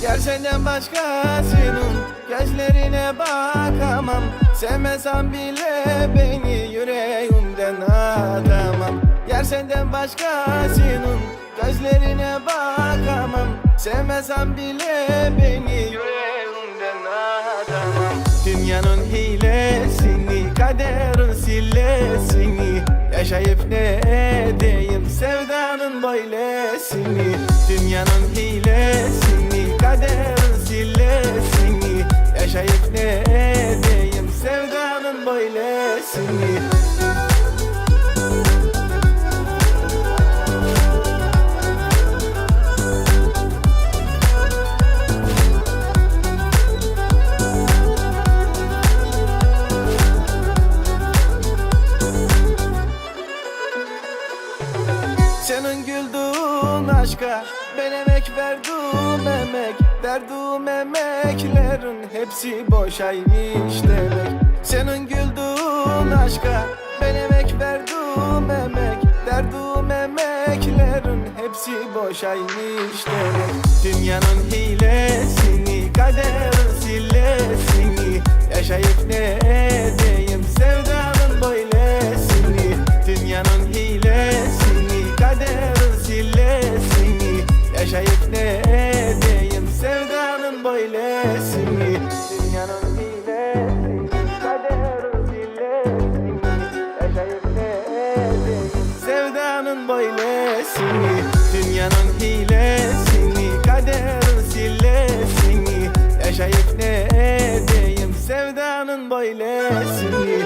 senden başkasının gözlerine bakamam. Sevmesem bile beni yüreğimden atamam Yer senden başkasının gözlerine bakamam. Sevmesem bile beni yüreğimden atamam Dünyanın hilesini, kaderin sillesini Yaşayıp ne edeyim sevdanın böylesini. Dünyanın hilesini, kaderin sillesini Yaşayıp ne edeyim? Sevdanın böylesini. Senin güldüğün aşka ben emek verdim emek Verdiğim emeklerin hepsi boşaymış demek. Senin güldüğün aşka ben emek verdim emek Verdiğim emeklerin hepsi boşaymış demek. Dünyanın hilesini hilesi Dünyanın hilesi Kaderin zillesi Acayip nesi Sevdanın böylesi. Dünyanın hilesini Kaderin sillesini Acayip ne edeyim Sevdanın böylesini